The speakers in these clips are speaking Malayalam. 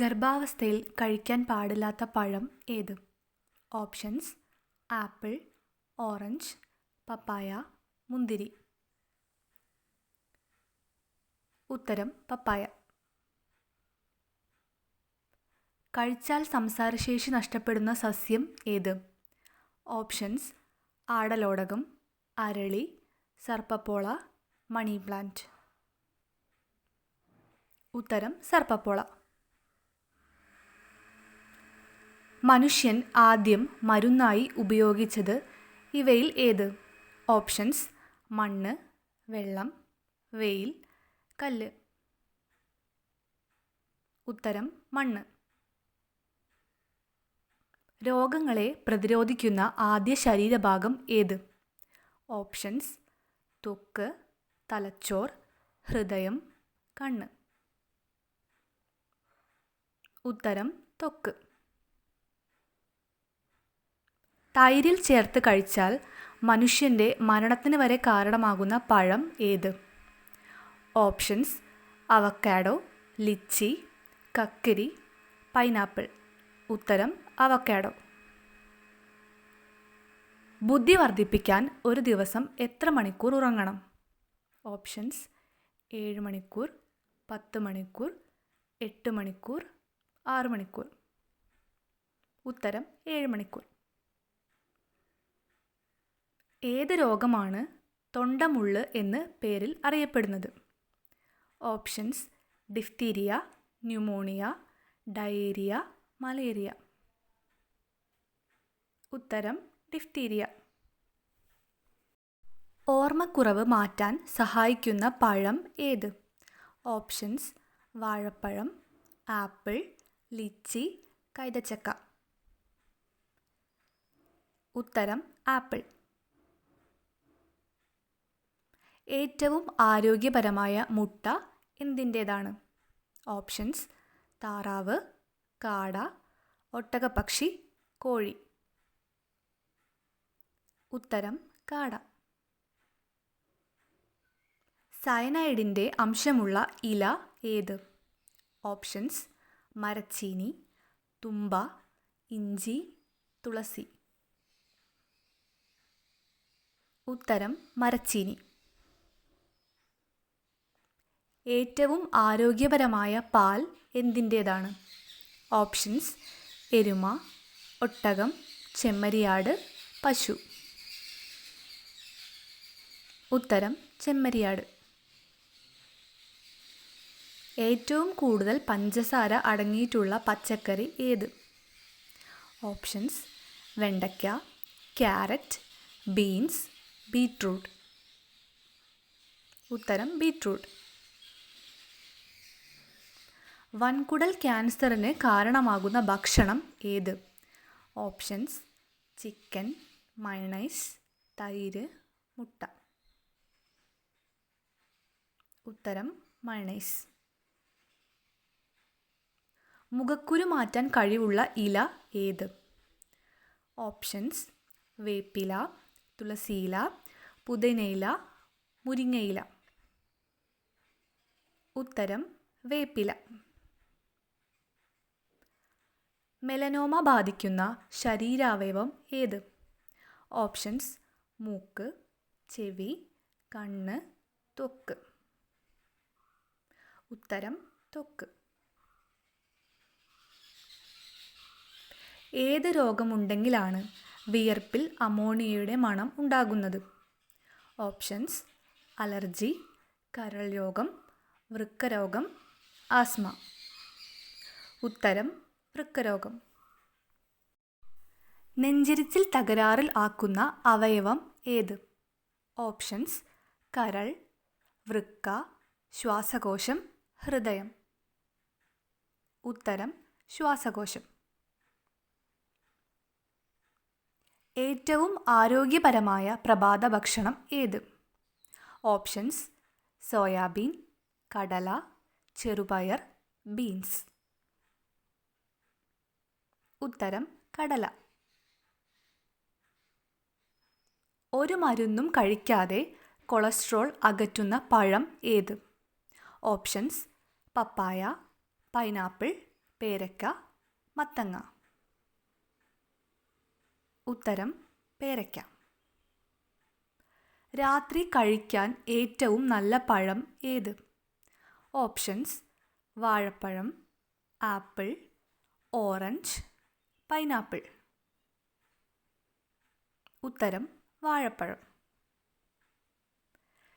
ഗർഭാവസ്ഥയിൽ കഴിക്കാൻ പാടില്ലാത്ത പഴം ഏത്? ഓപ്ഷൻസ് ആപ്പിൾ ഓറഞ്ച് പപ്പായ മുന്തിരി. ഉത്തരം പപ്പായ. കഴിച്ചാൽ സംസാരശേഷി നഷ്ടപ്പെടുന്ന സസ്യം ഏത്? ഓപ്ഷൻസ് ആടലോടകം അരളി സർപ്പപ്പോള മണി പ്ലാന്റ്. ഉത്തരം സർപ്പപ്പോള. മനുഷ്യൻ ആദ്യം മരുന്നായി ഉപയോഗിച്ചത് ഇവയിൽ ഏത്? ഓപ്ഷൻസ് മണ്ണ് വെള്ളം വെയിൽ കല്ല്. ഉത്തരം മണ്ണ്. രോഗങ്ങളെ പ്രതിരോധിക്കുന്ന ആദ്യ ശരീരഭാഗം ഏത്? ഓപ്ഷൻസ് തൊക്ക് തലച്ചോർ ഹൃദയം കണ്ണ്. ഉത്തരം ത്വക്ക് തൈരിൽ ചേർത്ത് കഴിച്ചാൽ മനുഷ്യന്റെ മരണത്തിന് വരെ കാരണമാകുന്ന പഴം ഏത്? ഓപ്ഷൻസ് അവക്കാഡോ ലിച്ചി കക്കരി പൈനാപ്പിൾ. ഉത്തരം അവക്കാഡോ. ബുദ്ധി വർദ്ധിപ്പിക്കാൻ ഒരു ദിവസം എത്ര മണിക്കൂർ ഉറങ്ങണം? ഓപ്ഷൻസ് ഏഴ് മണിക്കൂർ പത്ത് മണിക്കൂർ എട്ട് മണിക്കൂർ ആറ് മണിക്കൂർ. ഉത്തരം ഏഴ് മണിക്കൂർ. ഏത് രോഗമാണ് തൊണ്ടമുള്ള് എന്ന് പേരിൽ അറിയപ്പെടുന്നത്? Options diphtheria pneumonia diarrhoea malaria. ഉത്തരം ഡിഫ്തീരിയ. ഓർമ്മക്കുറവ് മാറ്റാൻ സഹായിക്കുന്ന പഴം ഏത്? ഓപ്ഷൻസ് വാഴപ്പഴം ആപ്പിൾ ലിച്ചി കൈതച്ചക്ക. ഉത്തരം ആപ്പിൾ. ഏറ്റവും ആരോഗ്യപരമായ മുട്ട എന്തിന്റേതാണ്? ഓപ്ഷൻസ് താറാവ് കാട ഒട്ടകപ്പക്ഷി കോഴി. ഉത്തരം കാട. സയനൈഡിന്റെ അംശമുള്ള ഇല ഏത്? ഓപ്ഷൻസ് മരച്ചീനി തുമ്പ ഇഞ്ചി തുളസി. ഉത്തരം മരച്ചീനി. ഏറ്റവും ആരോഗ്യപരമായ പാൽ എന്തിന്റേതാണ്? ഓപ്ഷൻസ് എരുമ ഒട്ടകം ചെമ്മരിയാട് പശു. ഉത്തരം ചെമ്മരിയാട്. ഏറ്റവും കൂടുതൽ പഞ്ചസാര അടങ്ങിയിട്ടുള്ള പച്ചക്കറി ഏത്? ഓപ്ഷൻസ് വെണ്ടയ്ക്ക ക്യാരറ്റ് ബീൻസ് ബീറ്റ്റൂട്ട് ഉത്തരം ബീട്രൂട്ട്. വൻകുടൽ ക്യാൻസറിന് കാരണമാകുന്ന ഭക്ഷണം ഏത്? ഓപ്ഷൻസ് ചിക്കൻ മയണൈസ് തൈര് മുട്ട. ഉത്തരം മയണൈസ്. മുഖക്കുരു മാറ്റാൻ കഴിവുള്ള ഇല ഏത്? ഓപ്ഷൻസ് വേപ്പില തുളസിയില പുതിനയില മുരിങ്ങയില. ഉത്തരം വേപ്പില. മെലനോമ ബാധിക്കുന്ന ശരീരാവയവം ഏത്? ഓപ്ഷൻസ് മൂക്ക് ചെവി കണ്ണ് തൊക്ക്. ഉത്തരം തൊക്ക്. ഏത് രോഗമുണ്ടെങ്കിലാണ് വിയർപ്പിൽ അമോണിയയുടെ മണം ഉണ്ടാകുന്നത്? ഓപ്ഷൻസ് അലർജി കരൾ രോഗം വൃക്കരോഗം ആസ്മ. ഉത്തരം വൃക്കരോഗം. നെഞ്ചിരിച്ചിൽ തകരാറിൽ ആക്കുന്ന അവയവം ഏത്? ഓപ്ഷൻസ് കരൾ വൃക്ക ശ്വാസകോശം ഹൃദയം. ഉത്തരം ശ്വാസകോശം. ഏറ്റവും ആരോഗ്യപരമായ പ്രഭാത ഭക്ഷണം ഏത്? ഓപ്ഷൻസ് സോയാബീൻ കടല ചെറുപയർ ബീൻസ്. ഉത്തരം കടല. ഒരു മരുന്നും കഴിക്കാതെ കൊളസ്ട്രോൾ അകറ്റുന്ന പഴം ഏത്? ഓപ്ഷൻസ് പപ്പായ പൈനാപ്പിൾ പേരക്ക മത്തങ്ങ. ഉത്തരം പേരക്ക. രാത്രി കഴിക്കാൻ ഏറ്റവും നല്ല പഴം ഏത്? ഓപ്ഷൻസ് വാഴപ്പഴം ആപ്പിൾ ഓറഞ്ച് പൈനാപ്പിൾ. ഉത്തരം വാഴപ്പഴം.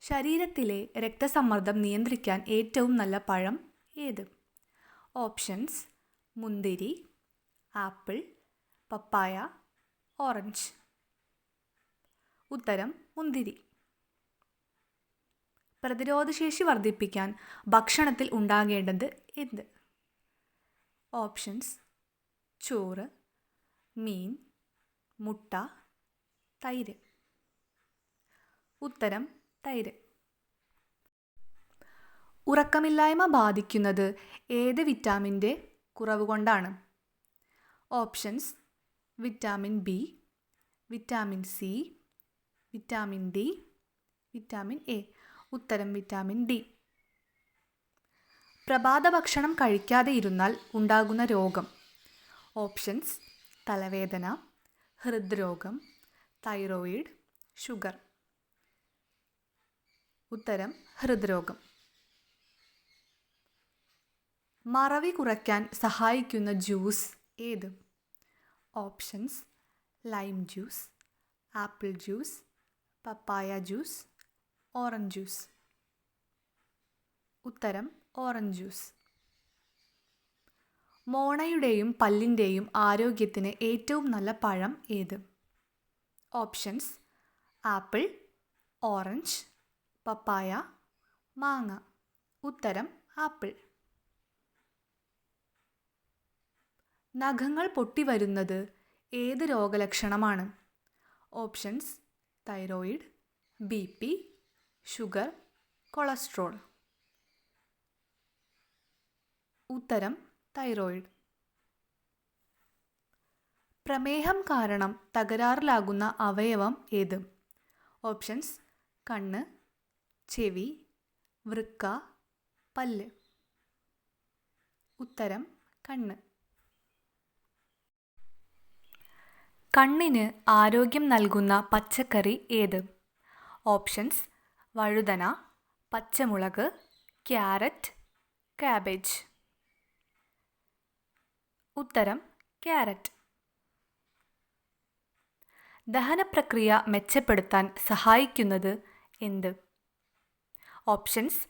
ശരീരത്തിലെ രക്തസമ്മർദ്ദം നിയന്ത്രിക്കാൻ ഏറ്റവും നല്ല പഴം ഏത്? ഓപ്ഷൻസ് മുന്തിരി ആപ്പിൾ പപ്പായ ഓറഞ്ച്. ഉത്തരം മുന്തിരി. പ്രതിരോധശേഷി വർദ്ധിപ്പിക്കാൻ ഭക്ഷണത്തിൽ ഉണ്ടാകേണ്ടത് എന്ത്? ഓപ്ഷൻസ് ചോറ് മീൻ മുട്ട തൈര്. ഉത്തരം തൈര്. ഉറക്കമില്ലായ്മ ബാധിക്കുന്നത് ഏത് വിറ്റാമിന്റെ കുറവ് കൊണ്ടാണ് options vitamin B vitamin C vitamin D vitamin A. ഉത്തരം വിറ്റാമിൻ ഡി. പ്രഭാത ഭക്ഷണം കഴിക്കാതെ ഇരുന്നാൽ ഉണ്ടാകുന്ന രോഗം. ഓപ്ഷൻസ് തലവേദന ഹൃദ്രോഗം തൈറോയിഡ് ഷുഗർ. ഉത്തരം ഹൃദ്രോഗം. മറവി കുറയ്ക്കാൻ സഹായിക്കുന്ന ജ്യൂസ് ഏത്? Options lime juice apple juice papaya juice orange juice. ഉത്തരം ഓറഞ്ച് ജ്യൂസ്. മോണയുടെയും പല്ലിന്റെയും ആരോഗ്യത്തിന് ഏറ്റവും നല്ല പഴം ഏത്? ഓപ്ഷൻസ് ആപ്പിൾ ഓറഞ്ച് പപ്പായ മാങ്ങ. ഉത്തരം ആപ്പിൾ. നഖങ്ങൾ പൊട്ടിവരുന്നത് ഏത് രോഗലക്ഷണമാണ്? Options thyroid B P sugar cholesterol. ഉത്തരം തൈറോയിഡ്. പ്രമേഹം കാരണം തകരാറിലാകുന്ന അവയവം ഏത്? ഓപ്ഷൻസ് കണ്ണ് ചെവി വൃക്ക പല്ല്. ഉത്തരം കണ്ണ്. കണ്ണിന് ആരോഗ്യം നൽകുന്ന പച്ചക്കറി ഏത്? ഓപ്ഷൻസ് വഴുതന പച്ചമുളക് ക്യാരറ്റ് കാബേജ് ഉത്തരം ക്യാരറ്റ്. ദഹനപ്രക്രിയ മെച്ചപ്പെടുത്താൻ സഹായിക്കുന്നത് എന്ത്? ഓപ്ഷൻസ്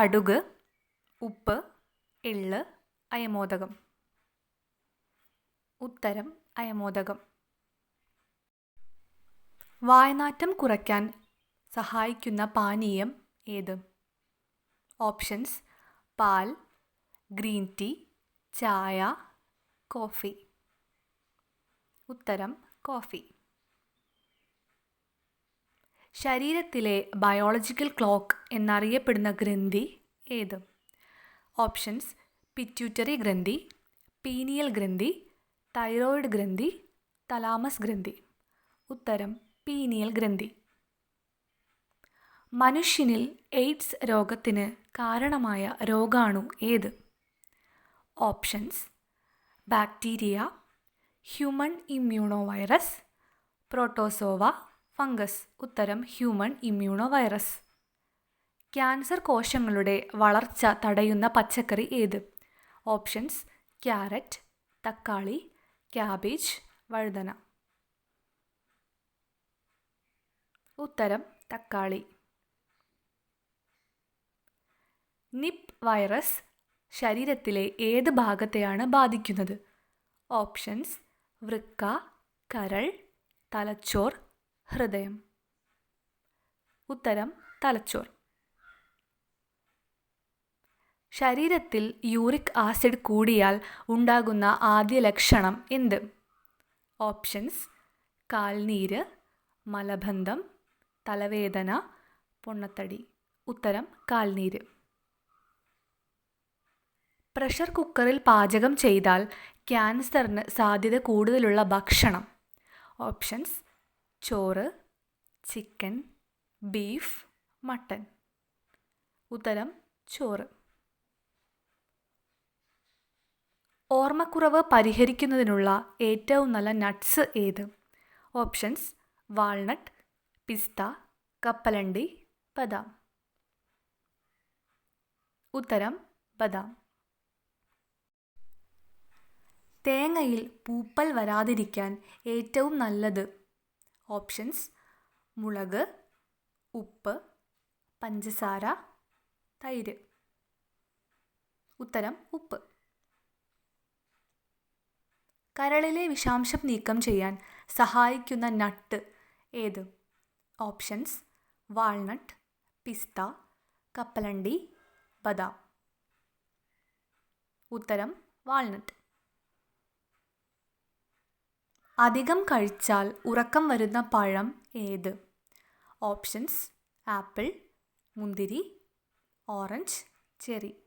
കടുക് ഉപ്പ് എള്ള് അയമോദകം. ഉത്തരം അയമോദകം. വായനാറ്റം കുറയ്ക്കാൻ സഹായിക്കുന്ന പാനീയം ഏത്? ഓപ്ഷൻസ് പാൽ ഗ്രീൻ ടീ ചായ കോഫി. ഉത്തരം കോഫി. ശരീരത്തിലെ ബയോളജിക്കൽ ക്ലോക്ക് എന്നറിയപ്പെടുന്ന ഗ്രന്ഥി ഏത്? ഓപ്ഷൻസ് പിറ്റ്യൂട്ടറി ഗ്രന്ഥി പീനിയൽ ഗ്രന്ഥി തൈറോയിഡ് ഗ്രന്ഥി തലാമസ് ഗ്രന്ഥി. ഉത്തരം പീനിയൽ ഗ്രന്ഥി. മനുഷ്യനിൽ എയ്ഡ്സ് രോഗത്തിന് കാരണമായ രോഗാണു ഏത്? Options bacteria human immuno virus protozoa fungus ഉത്തരം ഹ്യൂമൺ ഇമ്മ്യൂണോ വൈറസ് ക്യാൻസർ കോശങ്ങളുടെ വളർച്ച തടയുന്ന പച്ചക്കറി ഏത്? ഓപ്ഷൻസ് ക്യാരറ്റ് തക്കാളി ക്യാബേജ് വഴുതന. ഉത്തരം തക്കാളി. നിപ് വൈറസ് ശരീരത്തിലെ ഏത് ഭാഗത്തെയാണ് ബാധിക്കുന്നത്? ഓപ്ഷൻസ് വൃക്ക കരൾ തലച്ചോർ ഹൃദയം. ഉത്തരം തലച്ചോർ. ശരീരത്തിൽ യൂറിക് ആസിഡ് കൂടിയാൽ ഉണ്ടാകുന്ന ആദ്യ ലക്ഷണം എന്ത്? ഓപ്ഷൻസ് കാൽനീര് മലബന്ധം തലവേദന പൊണ്ണത്തടി. ഉത്തരം കാൽനീര്. പ്രഷർ കുക്കറിൽ പാചകം ചെയ്താൽ ക്യാൻസറിന് സാധ്യത കൂടുതലുള്ള ഭക്ഷണം. ഓപ്ഷൻസ് ചോറ് ചിക്കൻ ബീഫ് മട്ടൻ. ഉത്തരം ചോറ്. ഓർമ്മക്കുറവ് പരിഹരിക്കുന്നതിനുള്ള ഏറ്റവും നല്ല നട്ട്സ് ഏത്? ഓപ്ഷൻസ് വാൾനട്ട് പിസ്ത കപ്പലണ്ടി ബദാം. ഉത്തരം ബദാം. തേങ്ങയിൽ പൂപ്പൽ വരാതിരിക്കാൻ ഏറ്റവും നല്ലത്. ഓപ്ഷൻസ് മുളക് ഉപ്പ് പഞ്ചസാര തൈര്. ഉത്തരം ഉപ്പ്. കരളിലെ വിഷാംശം നീക്കം ചെയ്യാൻ സഹായിക്കുന്ന നട്ട് ഏത്? ഓപ്ഷൻസ് വാൾനട്ട് പിസ്ത കപ്പലണ്ടി ബദാം. ഉത്തരം വാൾനട്ട്. അധികം കഴിച്ചാൽ ഉറക്കം വരുന്ന പഴം ഏത്? ഓപ്ഷൻസ് ആപ്പിൾ മുന്തിരി ഓറഞ്ച് ചെറി.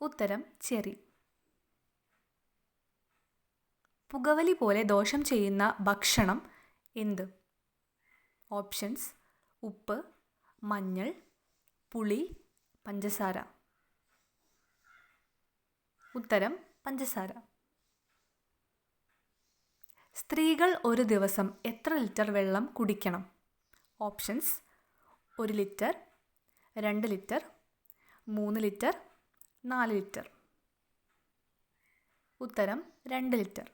ഉത്തരം ചെറി. പുകവലി പോലെ ദോഷം ചെയ്യുന്ന ഭക്ഷണം എന്ത്? ഓപ്ഷൻസ് ഉപ്പ് മഞ്ഞൾ പുളി പഞ്ചസാര. ഉത്തരം പഞ്ചസാര. സ്ത്രീകൾ ഒരു ദിവസം എത്ര ലിറ്റർ വെള്ളം കുടിക്കണം? ഓപ്ഷൻസ് ഒരു ലിറ്റർ രണ്ട് ലിറ്റർ മൂന്ന് ലിറ്റർ നാല് ലിറ്റർ. ഉത്തരം രണ്ട് ലിറ്റർ.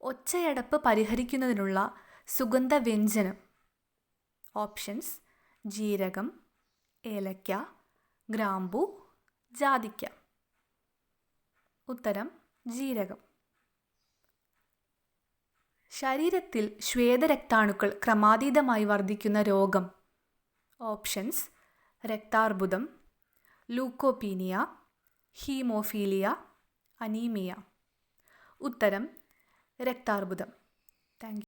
ഒച്ചയടപ്പ് പരിഹരിക്കുന്നതിനുള്ള സുഗന്ധ വ്യഞ്ജനം. ഓപ്ഷൻസ് ജീരകം ഏലക്ക ഗ്രാമ്പു ജാതിക്ക. ഉത്തരം ജീരകം. ശരീരത്തിൽ ശ്വേതരക്താണുക്കൾ ക്രമാതീതമായി വർദ്ധിക്കുന്ന രോഗം. ഓപ്ഷൻസ് രക്താർബുദം ലൂക്കോപീനിയ ഹീമോഫീലിയ അനീമിയ. ഉത്തരം രക്താർബുദം. താങ്ക്